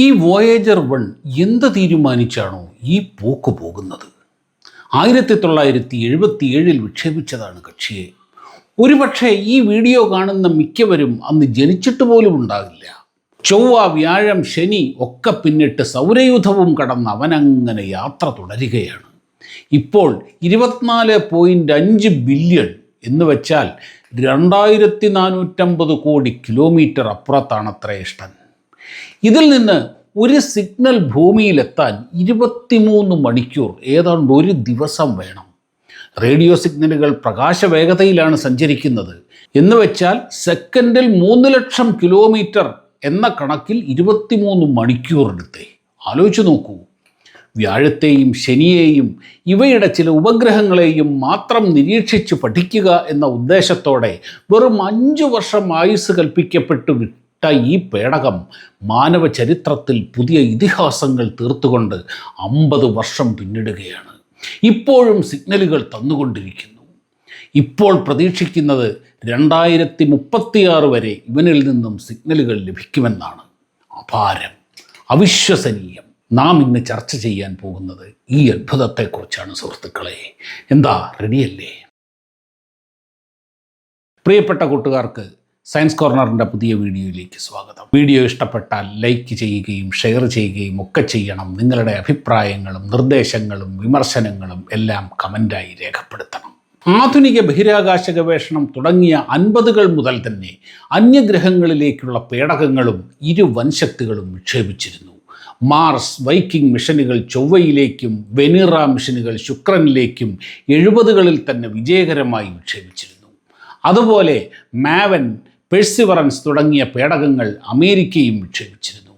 ഈ Voyager one എന്ത് തീരുമാനിച്ചാണോ ഈ പോക്ക് പോകുന്നത്? ആയിരത്തി തൊള്ളായിരത്തി എഴുപത്തി ഏഴിൽ വിക്ഷേപിച്ചതാണ് കക്ഷിയെ. ഒരുപക്ഷെ ഈ വീഡിയോ കാണുന്ന മിക്കവരും അന്ന് ജനിച്ചിട്ട് പോലും ഉണ്ടാകില്ല. ചൊവ്വ വ്യാഴം ശനി ഒക്കെ പിന്നിട്ട് സൗരയുധവും കടന്ന് അവനങ്ങനെ യാത്ര തുടരുകയാണ്. ഇപ്പോൾ ഇരുപത്തിനാല് പോയിന്റ് അഞ്ച് ബില്യൺ എന്ന് വെച്ചാൽ രണ്ടായിരത്തി നാനൂറ്റമ്പത് കോടി കിലോമീറ്റർ അപ്പുറത്താണത്രേ ഇഷ്ടൻ ഇതിൽ നിന്ന് ഒരു സിഗ്നൽ ഭൂമിയിലെത്താൻ ഇരുപത്തിമൂന്ന് മണിക്കൂർ ഏതാണ്ട് ഒരു ദിവസം വേണം. റേഡിയോ സിഗ്നലുകൾ പ്രകാശവേഗതയിലാണ് സഞ്ചരിക്കുന്നത്. എന്ന് വെച്ചാൽ സെക്കൻഡിൽ മൂന്ന് ലക്ഷം കിലോമീറ്റർ എന്ന കണക്കിൽ ഇരുപത്തിമൂന്ന് മണിക്കൂർ എടുത്തേ ആലോചിച്ച് നോക്കൂ. വ്യാഴത്തെയും ശനിയെയും ഇവയുടെ ചില ഉപഗ്രഹങ്ങളെയും മാത്രം നിരീക്ഷിച്ച് പഠിക്കുക എന്ന ഉദ്ദേശത്തോടെ വെറും അഞ്ചു വർഷം ആയുസ് കൽപ്പിക്കപ്പെട്ടു വിട്ട ഈ പേടകം മാനവ ചരിത്രത്തിൽ പുതിയ ഇതിഹാസങ്ങൾ തീർത്തുകൊണ്ട് അമ്പത് വർഷം പിന്നിടുകയാണ്. ഇപ്പോഴും സിഗ്നലുകൾ തന്നുകൊണ്ടിരിക്കുന്നു. ഇപ്പോൾ പ്രതീക്ഷിക്കുന്നത് രണ്ടായിരത്തി മുപ്പത്തിയാറ് വരെ ഇവനിൽ നിന്നും സിഗ്നലുകൾ ലഭിക്കുമെന്നാണ് അപാരം അവിശ്വസനീയം നാം ഇന്ന് ചർച്ച ചെയ്യാൻ പോകുന്നത് ഈ അത്ഭുതത്തെക്കുറിച്ചാണ് സുഹൃത്തുക്കളെ. എന്താ റെഡിയല്ലേ പ്രിയപ്പെട്ട കൂട്ടുകാർക്ക് സയൻസ് കോർണറിന്റെ പുതിയ വീഡിയോയിലേക്ക് സ്വാഗതം. വീഡിയോ ഇഷ്ടപ്പെട്ടാൽ ലൈക്ക് ചെയ്യുകയും ഷെയർ ചെയ്യുകയും ഒക്കെ ചെയ്യണം. നിങ്ങളുടെ അഭിപ്രായങ്ങളും നിർദ്ദേശങ്ങളും വിമർശനങ്ങളും എല്ലാം കമന്റായി രേഖപ്പെടുത്തണം. ആധുനിക ബഹിരാകാശ ഗവേഷണം തുടങ്ങിയ അൻപതുകൾ മുതൽ തന്നെ അന്യഗ്രഹങ്ങളിലേക്കുള്ള പേടകങ്ങളും ഇരു വൻശക്തികളും വിക്ഷേപിച്ചിരുന്നു. മാർസ് വൈക്കിംഗ് മിഷനുകൾ ചൊവ്വയിലേക്കും വെനിറ മിഷനുകൾ ശുക്രനിലേക്കും എഴുപതുകളിൽ തന്നെ വിജയകരമായി വിക്ഷേപിച്ചിരുന്നു. അതുപോലെ മാവൻ പെഴ്സിവറൻസ് തുടങ്ങിയ പേടകങ്ങൾ അമേരിക്കയും വിക്ഷേപിച്ചിരുന്നു.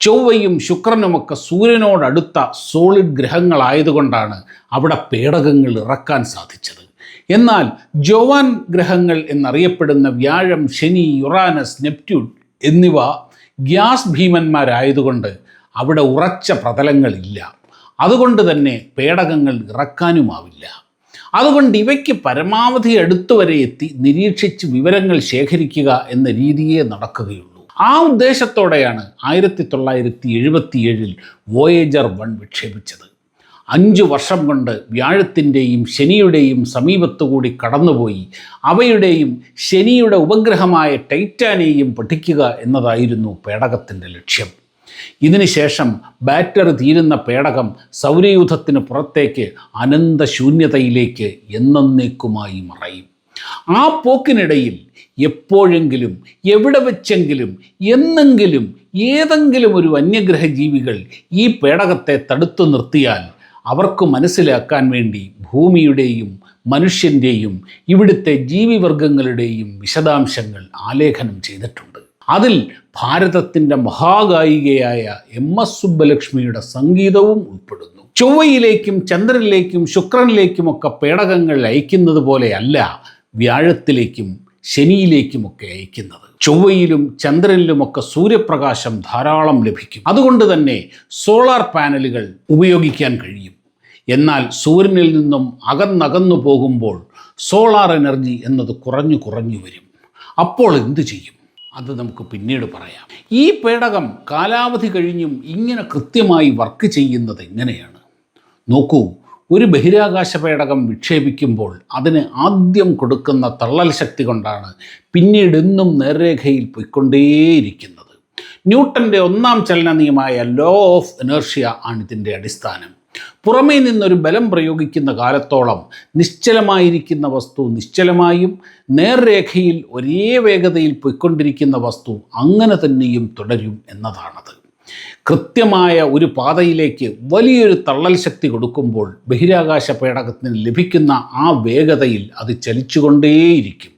ചൊവ്വയും ശുക്രനുമൊക്കെ സൂര്യനോടടുത്ത സോളിഡ് ഗ്രഹങ്ങളായതുകൊണ്ടാണ് അവിടെ പേടകങ്ങൾ ഇറക്കാൻ സാധിച്ചത്. എന്നാൽ ജോവാൻ ഗ്രഹങ്ങൾ എന്നറിയപ്പെടുന്ന വ്യാഴം ശനി യുറാനസ് നെപ്റ്റ്യൂൺ എന്നിവ ഗ്യാസ് ഭീമന്മാരായതുകൊണ്ട് അവിടെ ഉറച്ച പ്രതലങ്ങളില്ല. അതുകൊണ്ട് തന്നെ പേടകങ്ങൾ ഇറക്കാനുമാവില്ല. അതുകൊണ്ട് ഇവയ്ക്ക് പരമാവധി അടുത്തു വരെ എത്തി നിരീക്ഷിച്ച് വിവരങ്ങൾ ശേഖരിക്കുക എന്ന രീതിയെ നടക്കുകയുള്ളൂ. ആ ഉദ്ദേശത്തോടെയാണ് ആയിരത്തി തൊള്ളായിരത്തി എഴുപത്തിയേഴിൽ വോയേജർ വൺ വിക്ഷേപിച്ചത്. അഞ്ചു വർഷം കൊണ്ട് വ്യാഴത്തിന്റെയും ശനിയുടെയും സമീപത്തുകൂടി കടന്നുപോയി. അവയുടെയും ശനിയുടെ ഉപഗ്രഹമായ ടൈറ്റാനെയും പഠിക്കുക എന്നതായിരുന്നു പേടകത്തിന്റെ ലക്ഷ്യം. ഇതിനുശേഷം ബാറ്ററി തീരുന്ന പേടകം സൗരയൂഥത്തിന് പുറത്തേക്ക് അനന്തശൂന്യതയിലേക്ക് എന്നേക്കുമായി മറയും. ആ പോക്കിനിടയിൽ എപ്പോഴെങ്കിലും എവിടെ വെച്ചെങ്കിലും എന്നെങ്കിലും ഏതെങ്കിലും ഒരു വന്യഗ്രഹ ജീവികൾ ഈ പേടകത്തെ തടുത്തു നിർത്തിയാൽ അവർക്ക് മനസ്സിലാക്കാൻ വേണ്ടി ഭൂമിയുടെയും മനുഷ്യന്റെയും ഇവിടുത്തെ ജീവിവർഗങ്ങളുടെയും വിശദാംശങ്ങൾ ആലേഖനം ചെയ്തിട്ടുണ്ട്. അതിൽ ഭാരതത്തിന്റെ മഹാഗായികയായ എം എസ് സുബ്ബലക്ഷ്മിയുടെ സംഗീതവും ഉൾപ്പെടുന്നു. ചൊവ്വയിലേക്കും ചന്ദ്രനിലേക്കും ശുക്രനിലേക്കുമൊക്കെ പേടകങ്ങൾ അയക്കുന്നത് പോലെയല്ല വ്യാഴത്തിലേക്കും ശനിയിലേക്കുമൊക്കെ അയക്കുന്നത്. ചൊവ്വയിലും ചന്ദ്രനിലുമൊക്കെ സൂര്യപ്രകാശം ധാരാളം ലഭിക്കും. അതുകൊണ്ട് തന്നെ സോളാർ പാനലുകൾ ഉപയോഗിക്കാൻ കഴിയും. എന്നാൽ സൂര്യനിൽ നിന്നും അകന്നകന്നു പോകുമ്പോൾ സോളാർ എനർജി എന്നത് കുറഞ്ഞു കുറഞ്ഞു വരും. അപ്പോൾ എന്തു ചെയ്യും? അത് നമുക്ക് പിന്നീട് പറയാം. ഈ പേടകം കാലാവധി കഴിഞ്ഞും ഇങ്ങനെ കൃത്യമായി വർക്ക് ചെയ്യുന്നത് എങ്ങനെയാണ്? നോക്കൂ ഒരു ബഹിരാകാശ പേടകം വിക്ഷേപിക്കുമ്പോൾ അതിന് ആദ്യം കൊടുക്കുന്ന തള്ളൽ ശക്തി കൊണ്ടാണ് പിന്നീട് എന്നും നേർരേഖയിൽ പോയിക്കൊണ്ടേയിരിക്കുന്നത്. ന്യൂട്ടന്റെ ഒന്നാം ചലന നിയമമായ ലോ ഓഫ് എനർഷ്യ ആണ് ഇതിന്റെ അടിസ്ഥാനം. പുറമേ നിന്നൊരു ബലം പ്രയോഗിക്കുന്ന കാലത്തോളം നിശ്ചലമായിരിക്കുന്ന വസ്തു നിശ്ചലമായും നേർരേഖയിൽ ഒരേ വേഗതയിൽ പൊയ്ക്കൊണ്ടിരിക്കുന്ന വസ്തു അങ്ങനെ തന്നെയും തുടരും എന്നതാണത്. കൃത്യമായ ഒരു പാതയിലേക്ക് വലിയൊരു തള്ളൽ ശക്തി കൊടുക്കുമ്പോൾ ബഹിരാകാശ പേടകത്തിന് ലഭിക്കുന്ന ആ വേഗതയിൽ അത് ചലിച്ചുകൊണ്ടേയിരിക്കും.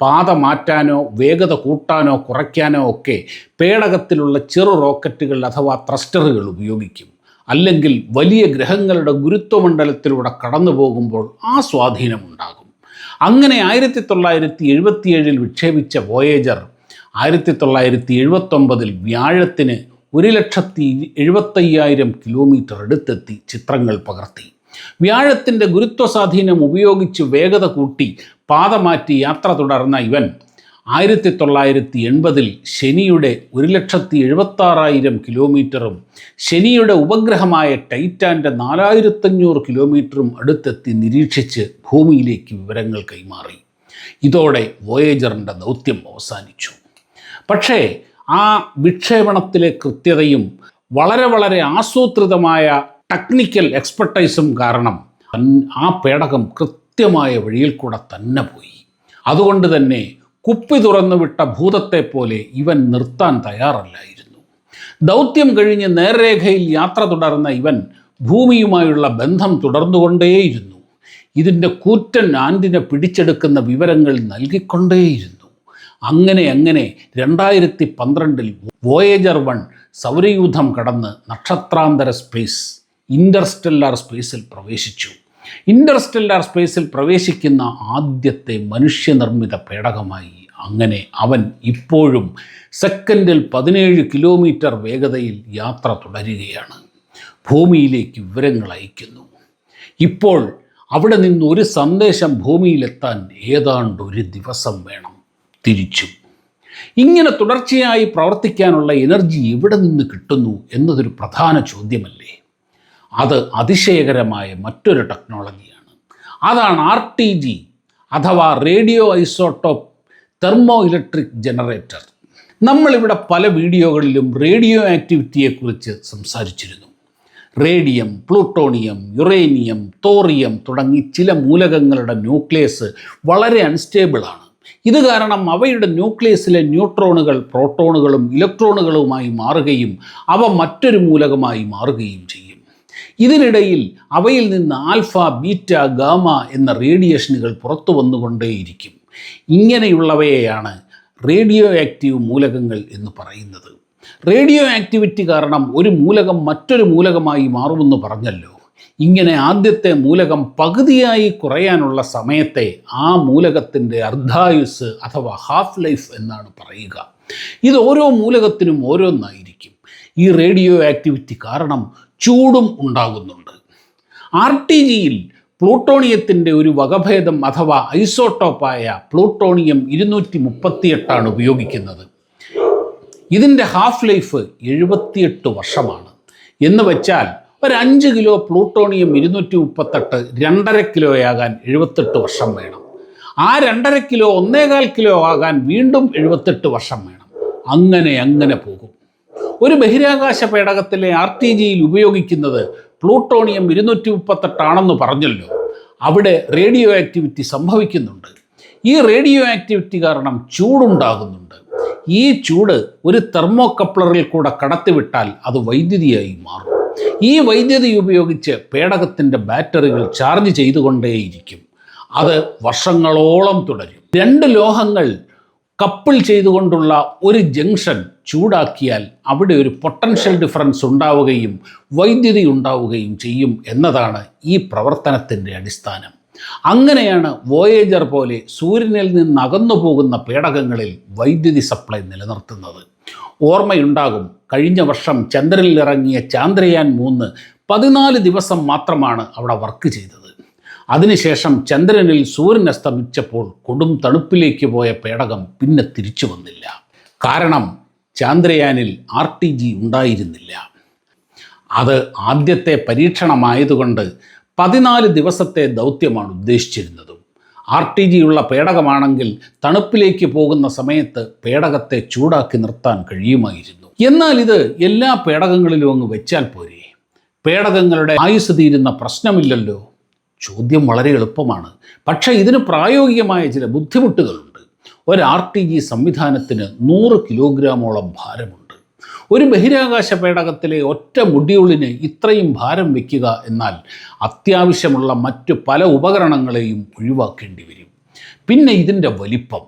പാത മാറ്റാനോ വേഗത കൂട്ടാനോ കുറയ്ക്കാനോ ഒക്കെ പേടകത്തിലുള്ള ചെറു റോക്കറ്റുകൾ അഥവാ ത്രസ്റ്ററുകൾ ഉപയോഗിക്കും. അല്ലെങ്കിൽ വലിയ ഗ്രഹങ്ങളുടെ ഗുരുത്വമണ്ഡലത്തിലൂടെ കടന്നു പോകുമ്പോൾ ആ സ്വാധീനമുണ്ടാകും അങ്ങനെ ആയിരത്തി തൊള്ളായിരത്തി എഴുപത്തിയേഴിൽ വിക്ഷേപിച്ച വോയേജർ ആയിരത്തി തൊള്ളായിരത്തി എഴുപത്തൊമ്പതിൽ വ്യാഴത്തിന് ഒരു ലക്ഷത്തി എഴുപത്തയ്യായിരം കിലോമീറ്റർ അടുത്തെത്തി ചിത്രങ്ങൾ പകർത്തി. വ്യാഴത്തിന്റെ ഗുരുത്വ സ്വാധീനം ഉപയോഗിച്ച് വേഗത കൂട്ടി പാത മാറ്റി യാത്ര തുടർന്ന ഇവൻ ആയിരത്തി തൊള്ളായിരത്തി എൺപതിൽ ശനിയുടെ ഒരു ലക്ഷത്തി എഴുപത്താറായിരം കിലോമീറ്ററും ശനിയുടെ ഉപഗ്രഹമായ ടൈറ്റാന്റെ നാലായിരത്തഞ്ഞൂറ് കിലോമീറ്ററും അടുത്തെത്തി നിരീക്ഷിച്ച് ഭൂമിയിലേക്ക് വിവരങ്ങൾ കൈമാറി. ഇതോടെ വോയേജറിന്റെ ദൗത്യം അവസാനിച്ചു. പക്ഷേ ആ വിക്ഷേപണത്തിലെ കൃത്യതയും വളരെ വളരെ ആസൂത്രിതമായ ടെക്നിക്കൽ എക്സ്പെർട്ടൈസും കാരണം ആ പേടകം കൃത്യമായ വഴിയിൽ കൂടെ തന്നെ പോയി. അതുകൊണ്ട് തന്നെ കുപ്പി തുറന്നു വിട്ട ഭൂതത്തെ പോലെ ഇവൻ നിർത്താൻ തയ്യാറല്ലായിരുന്നു. ദൗത്യം കഴിഞ്ഞ് നേർരേഖയിൽ യാത്ര തുടർന്ന ഇവൻ ഭൂമിയുമായുള്ള ബന്ധം തുടർന്നുകൊണ്ടേയിരുന്നു. ഇതിന്റെ കൂറ്റൻ ആന്റിനെ പിടിച്ചെടുക്കുന്ന വിവരങ്ങൾ നൽകിക്കൊണ്ടേയിരുന്നു. അങ്ങനെ അങ്ങനെ രണ്ടായിരത്തി പന്ത്രണ്ടിൽ വോയേജർ വൺ സൗരയൂഥം കടന്ന് നക്ഷത്രാന്തര സ്പേസ് ഇന്റർസ്റ്റെല്ലാർ സ്പേസിൽ പ്രവേശിച്ചു. ഇന്റർസ്റ്റെല്ലാർ സ്പേസിൽ പ്രവേശിക്കുന്ന ആദ്യത്തെ മനുഷ്യനിർമ്മിത പേടകമായി. അങ്ങനെ അവൻ ഇപ്പോഴും സെക്കൻഡിൽ പതിനേഴ് കിലോമീറ്റർ വേഗതയിൽ യാത്ര തുടരുകയാണ്. ഭൂമിയിലേക്ക് വിവരങ്ങൾ അയക്കുന്നു. ഇപ്പോൾ അവിടെ നിന്ന് ഒരു സന്ദേശം ഭൂമിയിലെത്താൻ ഏതാണ്ട് ഒരു ദിവസം വേണം. തിരിച്ചു. ഇങ്ങനെ തുടർച്ചയായി പ്രവർത്തിക്കാനുള്ള എനർജി എവിടെ നിന്ന് കിട്ടുന്നു എന്നതൊരു പ്രധാന ചോദ്യമല്ലേ? അത് അതിശയകരമായ മറ്റൊരു ടെക്നോളജിയാണ്. അതാണ് ആർ ടി ജി അഥവാ radio isotope thermo electric generator. നമ്മളിവിടെ പല വീഡിയോകളിലും റേഡിയോ ആക്ടിവിറ്റിയെക്കുറിച്ച് സംസാരിച്ചിരുന്നു. റേഡിയം പ്ലൂട്ടോണിയം യുറേനിയം തോറിയം തുടങ്ങി ചില മൂലകങ്ങളുടെ ന്യൂക്ലിയസ് വളരെ അൺസ്റ്റേബിളാണ്. ഇത് കാരണം അവയുടെ ന്യൂക്ലിയസിലെ ന്യൂട്രോണുകൾ പ്രോട്ടോണുകളും ഇലക്ട്രോണുകളുമായി മാറുകയും അവ മറ്റൊരു മൂലകമായി മാറുകയും ചെയ്യും. ഇതിനിടയിൽ അവയിൽ നിന്ന് ആൽഫ ബീറ്റ ഗാമ എന്ന റേഡിയേഷനുകൾ പുറത്തു വന്നുകൊണ്ടേയിരിക്കും. ഇങ്ങനെയുള്ളവയെയാണ് റേഡിയോ ആക്റ്റീവ് മൂലകങ്ങൾ എന്ന് പറയുന്നത്. റേഡിയോ ആക്ടിവിറ്റി കാരണം ഒരു മൂലകം മറ്റൊരു മൂലകമായി മാറുമെന്ന് പറഞ്ഞല്ലോ. ഇങ്ങനെ ആദ്യത്തെ മൂലകം പകുതിയായി കുറയാനുള്ള സമയത്തെ ആ മൂലകത്തിന്റെ അർദ്ധായുസ് അഥവാ ഹാഫ് ലൈഫ് എന്നാണ് പറയുക. ഇത് ഓരോ മൂലകത്തിനും ഓരോന്നായിരിക്കും. ഈ റേഡിയോ ആക്ടിവിറ്റി കാരണം ചൂടും ഉണ്ടാകുന്നുണ്ട്. ആർ ടി ജിയിൽ പ്ലൂട്ടോണിയത്തിന്റെ ഒരു വകഭേദം അഥവാ ഐസോട്ടോപ്പായ പ്ലൂട്ടോണിയം ഇരുന്നൂറ്റി മുപ്പത്തിയെട്ടാണ് ഉപയോഗിക്കുന്നത്. ഇതിന്റെ ഹാഫ് ലൈഫ് എഴുപത്തിയെട്ട് വർഷമാണ്. എന്ന് വെച്ചാൽ ഒരു അഞ്ച് കിലോ പ്ലൂട്ടോണിയം ഇരുന്നൂറ്റി മുപ്പത്തെട്ട് രണ്ടര കിലോയാകാൻ എഴുപത്തെട്ട് വർഷം വേണം. ആ രണ്ടര കിലോ ഒന്നേകാൽ കിലോ ആകാൻ വീണ്ടും എഴുപത്തെട്ട് വർഷം വേണം. അങ്ങനെ അങ്ങനെ പോകും. ഒരു ബഹിരാകാശ പേടകത്തിലെ ആർ ടി ജിയിൽ ഉപയോഗിക്കുന്നത് പ്ലൂട്ടോണിയം ഇരുന്നൂറ്റി മുപ്പത്തെട്ടാണെന്ന് പറഞ്ഞല്ലോ. അവിടെ റേഡിയോ ആക്ടിവിറ്റി സംഭവിക്കുന്നുണ്ട്. ഈ റേഡിയോ ആക്ടിവിറ്റി കാരണം ചൂടുണ്ടാകുന്നുണ്ട്. ഈ ചൂട് ഒരു തെർമോ കപ്ലറിൽ കൂടെ കടത്തിവിട്ടാൽ അത് വൈദ്യുതിയായി മാറും. ഈ വൈദ്യുതി ഉപയോഗിച്ച് പേടകത്തിന്റെ ബാറ്ററികൾ ചാർജ് ചെയ്തുകൊണ്ടേയിരിക്കും. അത് വർഷങ്ങളോളം തുടരും. രണ്ട് ലോഹങ്ങൾ കപ്പിൾ ചെയ്തുകൊണ്ടുള്ള ഒരു ജംഗ്ഷൻ ചൂടാക്കിയാൽ അവിടെ ഒരു പൊട്ടൻഷ്യൽ ഡിഫറൻസ് ഉണ്ടാവുകയും വൈദ്യുതി ഉണ്ടാവുകയും ചെയ്യും എന്നതാണ് ഈ പ്രവർത്തനത്തിന്റെ അടിസ്ഥാനം. അങ്ങനെയാണ് വോയേജർ പോലെ സൂര്യനിൽ നിന്ന് അകന്നു പോകുന്ന പേടകങ്ങളിൽ വൈദ്യുതി സപ്ലൈ നിലനിർത്തുന്നത്. ഓർമ്മയുണ്ടാകും കഴിഞ്ഞ വർഷം ചന്ദ്രനിൽ ഇറങ്ങിയ ചാന്ദ്രയാൻ മൂന്ന് പതിനാല് ദിവസം മാത്രമാണ് അവിടെ വർക്ക് ചെയ്തത്. അതിനുശേഷം ചന്ദ്രനിൽ സൂര്യൻ അസ്തമിച്ചപ്പോൾ കൊടും തണുപ്പിലേക്ക് പോയ പേടകം പിന്നെ തിരിച്ചു വന്നില്ല. കാരണം ചാന്ദ്രയാനിൽ ആർ ടി ജി ഉണ്ടായിരുന്നില്ല. അത് ആദ്യത്തെ പരീക്ഷണമായതുകൊണ്ട് പതിനാല് ദിവസത്തെ ദൗത്യമാണ് ഉദ്ദേശിച്ചിരുന്നതും. ആർ ടി ജി ഉള്ള പേടകമാണെങ്കിൽ തണുപ്പിലേക്ക് പോകുന്ന സമയത്ത് പേടകത്തെ ചൂടാക്കി നിർത്താൻ കഴിയുമായിരുന്നു. എന്നാൽ ഇത് എല്ലാ പേടകങ്ങളിലും അങ്ങ് വെച്ചാൽ പോരെ. പേടകങ്ങളുടെ ആയുസ് തീരുന്ന പ്രശ്നമില്ലല്ലോ. ചോദ്യം വളരെ എളുപ്പമാണ്. പക്ഷേ ഇതിന് പ്രായോഗികമായ ചില ബുദ്ധിമുട്ടുകളുണ്ട്. ഒരു ആർ ടി ജി സംവിധാനത്തിന് നൂറ് കിലോഗ്രാമോളം ഭാരമുണ്ട്. ഒരു ബഹിരാകാശ പേടകത്തിലെ ഒറ്റ മുടിയുള്ളിന് ഇത്രയും ഭാരം വയ്ക്കുക എന്നാൽ അത്യാവശ്യമുള്ള മറ്റു പല ഉപകരണങ്ങളെയും ഒഴിവാക്കേണ്ടി വരും. പിന്നെ ഇതിന്റെ വലിപ്പം.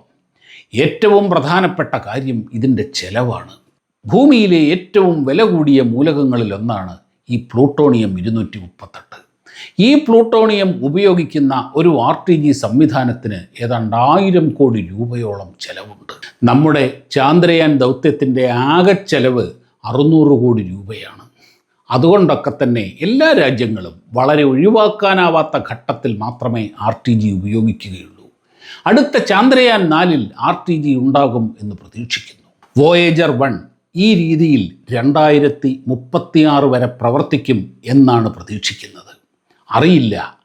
ഏറ്റവും പ്രധാനപ്പെട്ട കാര്യം ഇതിന്റെ ചെലവാണ്. ഭൂമിയിലെ ഏറ്റവും വില കൂടിയ മൂലകങ്ങളിലൊന്നാണ് ഈ പ്ലൂട്ടോണിയം ഇരുന്നൂറ്റി മുപ്പത്തെട്ട് ഈ പ്ലൂട്ടോണിയം ഉപയോഗിക്കുന്ന ഒരു ആർ ടി ജി സംവിധാനത്തിന് ഏതാണ്ട് ആയിരം കോടി രൂപയോളം ചെലവുണ്ട്. നമ്മുടെ ചാന്ദ്രയാൻ ദൗത്യത്തിന്റെ ആകെ ചെലവ് അറുന്നൂറ് കോടി രൂപയാണ്. അതുകൊണ്ടൊക്കെ തന്നെ എല്ലാ രാജ്യങ്ങളും വളരെ ഒഴിവാക്കാനാവാത്ത ഘട്ടത്തിൽ മാത്രമേ ആർ ടി ജി ഉപയോഗിക്കുകയുള്ളൂ. അടുത്ത ചാന്ദ്രയാൻ നാലിൽ ആർ ടി ജി ഉണ്ടാകും എന്ന് പ്രതീക്ഷിക്കുന്നു. വോയേജർ വൺ ഈ രീതിയിൽ രണ്ടായിരത്തി മുപ്പത്തിയാറ് വരെ പ്രവർത്തിക്കും എന്നാണ് പ്രതീക്ഷിക്കുന്നത്. അറിയില്ല.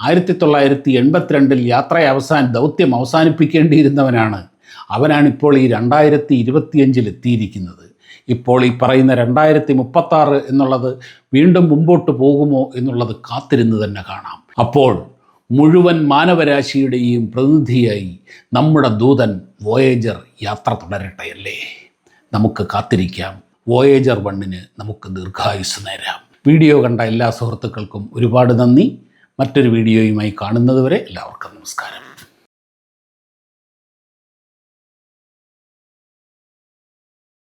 ആയിരത്തി തൊള്ളായിരത്തി എൺപത്തിരണ്ടിൽ യാത്ര അവസാന ദൗത്യം അവസാനിപ്പിക്കേണ്ടിയിരുന്നവനാണ്. അവനാണ് ഇപ്പോൾ ഈ രണ്ടായിരത്തി ഇരുപത്തിയഞ്ചിൽ എത്തിയിരിക്കുന്നത് ഇപ്പോൾ ഈ പറയുന്ന രണ്ടായിരത്തി മുപ്പത്താറ് എന്നുള്ളത് വീണ്ടും മുമ്പോട്ട് പോകുമോ എന്നുള്ളത് കാത്തിരുന്ന് തന്നെ കാണാം. അപ്പോൾ മുഴുവൻ മാനവരാശിയുടെയും പ്രതിനിധിയായി നമ്മുടെ ദൂതൻ വോയേജർ യാത്ര തുടരട്ടെ അല്ലേ? നമുക്ക് കാത്തിരിക്കാം. വോയേജർ വണ്ണിന് നമുക്ക് ദീർഘായുസ് നേരാം. വീഡിയോ കണ്ട എല്ലാ സുഹൃത്തുക്കൾക്കും ഒരുപാട് നന്ദി. മറ്റൊരു വീഡിയോയുമായി കാണുന്നതുവരെ എല്ലാവർക്കും നമസ്കാരം.